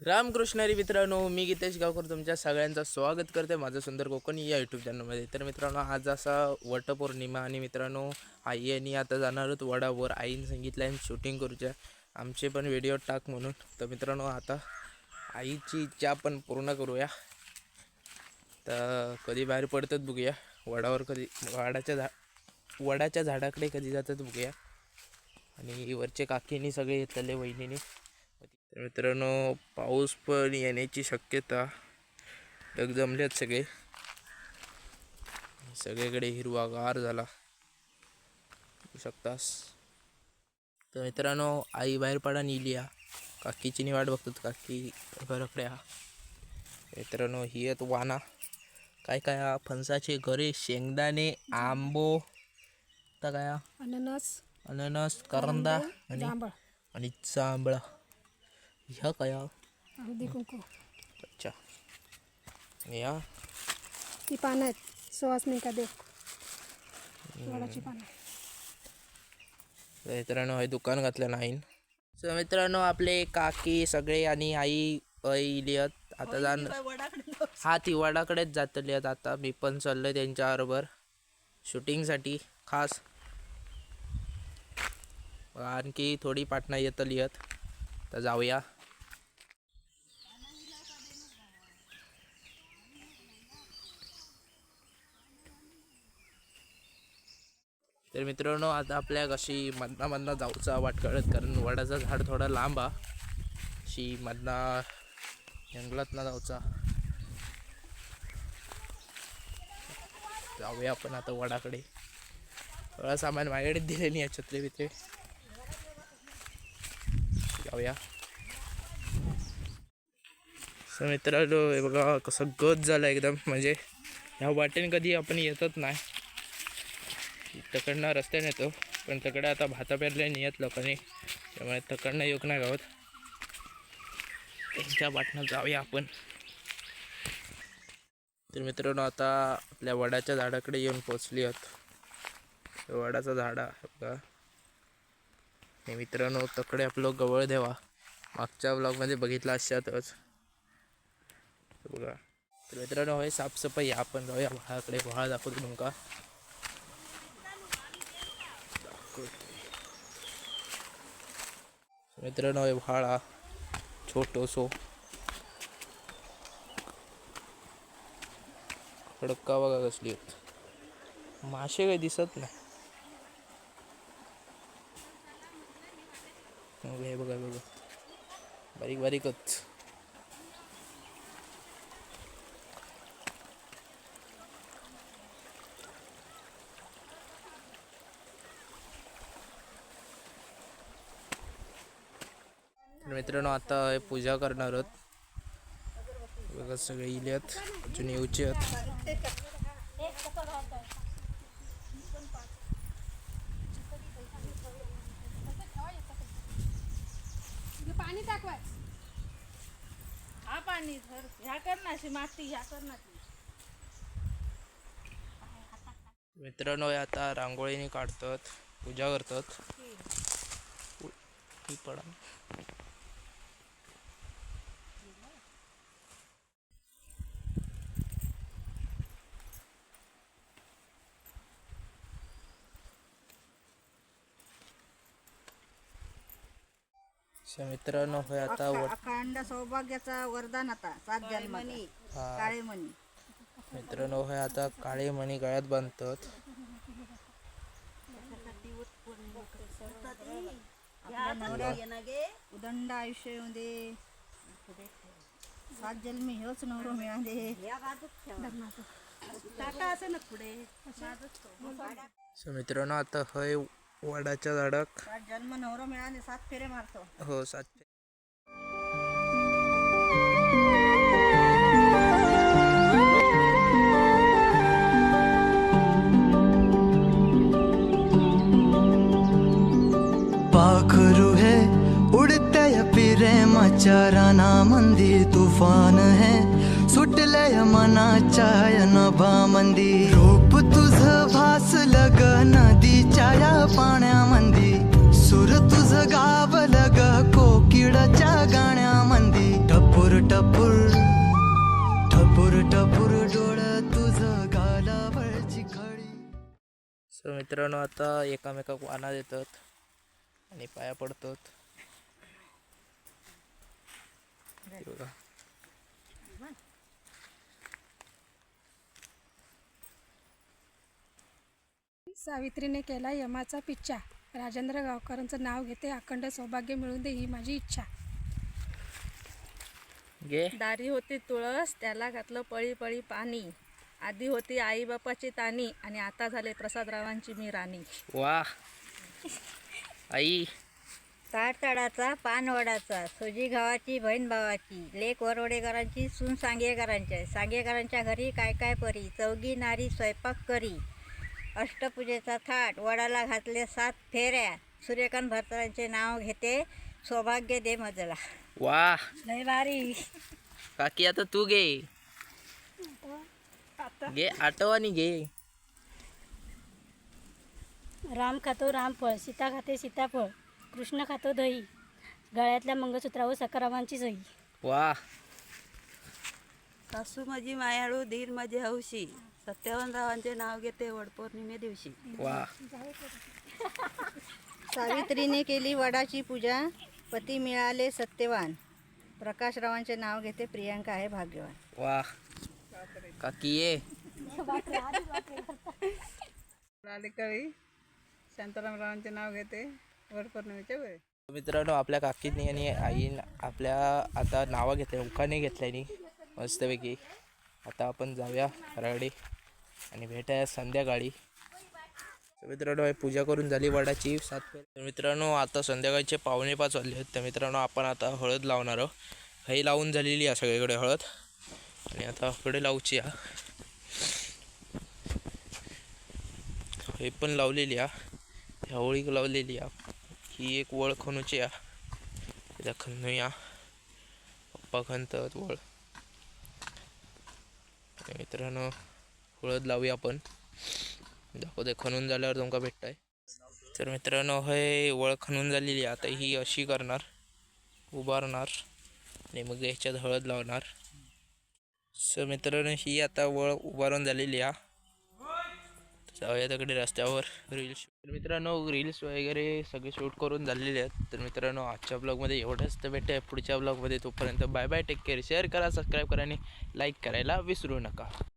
रामकृष्णारी मित्रांनो मी गीतेश गावकर तुमच्या सगळ्यांचं स्वागत करते माझं सुंदर कोकणी या यूट्यूब चॅनलमध्ये तर मित्रांनो आज असा वटपौर्णिमा आणि मित्रांनो आई आणि आता जाणार आहोत वडावर. आईने सांगितलं आहे शूटिंग करूच्या आमचे पण व्हिडिओ टाक म्हणून. तर मित्रांनो आता आईची इच्छा आपण पूर्ण करूया. तर कधी बाहेर पडतात बघूया. वडावर कधी वडाच्या झा वडाच्या झाडाकडे कधी जातात बघूया. आणि वरचे काकीनी सगळे येतले वहिनीने. तर मित्रांनो पाऊस पण येण्याची शक्यता ढग जमलेत सगळे. सगळीकडे हिरवागार झाला. बघू शकतास. तर मित्रांनो आई बाहेर पडा नेली या काकीची नी वाट बघतात. काकी घराकडे हा मित्रांनो ही आहेत वाना. काय काय हा फणसाचे घरे शेंगदाणे आंबो. आता काय? अननस. अननस करंदा आणि आणि जांभळा. ह्या काय? हळदी कुंकू अच्छा या ती पानं आहेत सुवासनी का देव वडाची पानं मित्रांनो हे दुकान घातलं नाही सो मित्रांनो आपले काकी सगळे आणि आई आई लिहत आता जाण हा ती वडाकडेच जातली आहेत आता. मी पण चाललोय त्यांच्याबरोबर शूटिंगसाठी खास. आणखी थोडी पाटणा येतं लिहत तर जाऊया. तर मित्रांनो आता आपल्या कशी मधना मधना जाऊचा वाट कळत कारण वडाचं झाड थोडा लांब हा अशी मधना जंगलात ना जाऊचा. जाऊया आपण आता वडाकडे. थोडा सामान माझ्याकडे दिले नाही छत्रे बित्रे. जाऊया. मित्रांनो हे बघा कसं गत झालं एकदम. म्हणजे ह्या वाटेने कधी आपण येतच नाही. तकडनं रस्त्याने येतो. पण तकडे आता भाता पेरले नाही आहेत लोकांनी. त्यामुळे तकडनं योग नाही गावात. त्यांच्या वाटणं जाऊया आपण. तर मित्रांनो आता आपल्या वडाच्या झाडाकडे येऊन पोचली आहोत. वडाचं झाड आहे बघा. हे मित्रांनो तकडे आपलं गवळ देवा. मागच्या ब्लॉगमध्ये बघितला अशातच. बघा. तर मित्रांनो हे साफसफाई आपण जाऊया भाळाकडे भाळ दाखवतो तुमका मित्रांनो व्हाळा छोटोसो खडका बघा कसली होत मासे काही दिसत नाही. मग हे बघा बघा. बारीक बारीकच मित्रांनो आता हे पूजा करणार आहोत. बघा सगळे इले आहेत अजून येऊचे आहेत. पाणी टाकवाय हा पाणी धर ह्या कर ना अशी माती ह्या कर ना ती. मित्रांनो आता रांगोळीने काढतात पूजा करतात. ही पडा. मित्रांनो होय आता वट अखंड सौभाग्याचा वरदान आता सात जन्मनी हा. काळे मणी मित्रांनो होय आता काळे मणी गळ्यात बांधतात. आपल्या नवऱ्या उदंड आयुष्यामध्ये सात जन्मी हेच नवरो मिळाले. टाका असं ना पुढे. सो मित्रांनो आता हय वडाच्या झाडाक. जन्म नवरो मिळाले सात फेरे मारतो. हो सात पाखरू है प्रेमाच्या रानामंदी तुफान है। सुटलंय मनाच्या या नभामंदी रूप तुझ भासलं ग मित्रांनो आता एकामेकाक वाना देतात आणि पाया पडतात. बघा. सावित्रीने केला यमाचा पिच्छा. राजेंद्र गावकरांचं नाव घेते अखंड सौभाग्य मिळून दे ही माझी इच्छा. घे. दारी होती तुळस त्याला घातलं पळी पळी पाणी. आधी होती आईबापाची तानी आणि आता झाले प्रसादरावांची मी राणी. वा. आई. ताडताडाचा पानवडाचा सोजी गावाची बहीण भावाची लेक वरवडेकरांची सून सांगेकरांच्या सांगेकरांच्या घरी काय काय परी चौगी नारी स्वयंपाक करी अष्टपूजेचा थाट वडाला घातले सात फेऱ्या सूर्यकांत भरतरांचे नाव घेते सौभाग्य दे मजला. वा. लय भारी. काकी आता तू घे. घे आणि घे. राम खातो रामफळ सीता खाते सीताफळ कृष्ण खातो दही गळ्यातल्या मंगळसूत्रावर सकारामांची सही. वा. सासू माझी मायाळू धीर माझी हौशी सत्यवानरावांचे नाव घेते वडपौर्णिमे दिवशी. वा. सावित्रीने केली वडाची पूजा पती मिळाले सत्यवान. प्रकाशरावांचे नाव घेते प्रियांका आहे भाग्यवान. वा. काकी ये. कळी शांतारामरावांचे नाव घेते. वडपौर्णिमेच्या वेळी. मित्रांनो आपल्या काकींनी आणि आईन आपल्या आता नावं घेतल्या उखाने घेतल्यानी मस्तपैकी. आता आपण जाऊया हराडे आणि भेटाया संध्याकाळी. तर मित्रांनो हे पूजा करून झाली वडाची सात मित्रांनो आता संध्याकाळचे पावणे पाच वाजले आहेत. तर मित्रांनो आपण आता हळद लावणार आहोत. ही लावून झालेली आहे सगळीकडे हळद. आणि आता पुढे लावची या हे पण लावलेली हा. ह्या ओळीक लावलेली आहे ही एक वळ खणूची आहे खणू या पप्पा खणतात वळ. मित्रांनो हळद लावूया आपण. दाखवते खणून झाल्यावर तुमका भेटताय. तर मित्रांनो हे वळ खणून झालेली आहे. आता ही अशी करणार. उभारणार. आणि मग ह्याच्यात हळद लावणार. सो मित्रांनो ही आता वळ उभारून झालेली आहे. जाऊया तिकडे रस्त्यावर. रील्स तर मित्रांनो रील्स वगैरे सगळे शूट करून झालेले आहेत. तर मित्रांनो आजच्या ब्लॉगमध्ये एवढंच. तर भेटूया पुढच्या ब्लॉगमध्ये तोपर्यंत bye bye take care share करा सबस्क्राईब करा आणि लाईक करायला विसरू नका.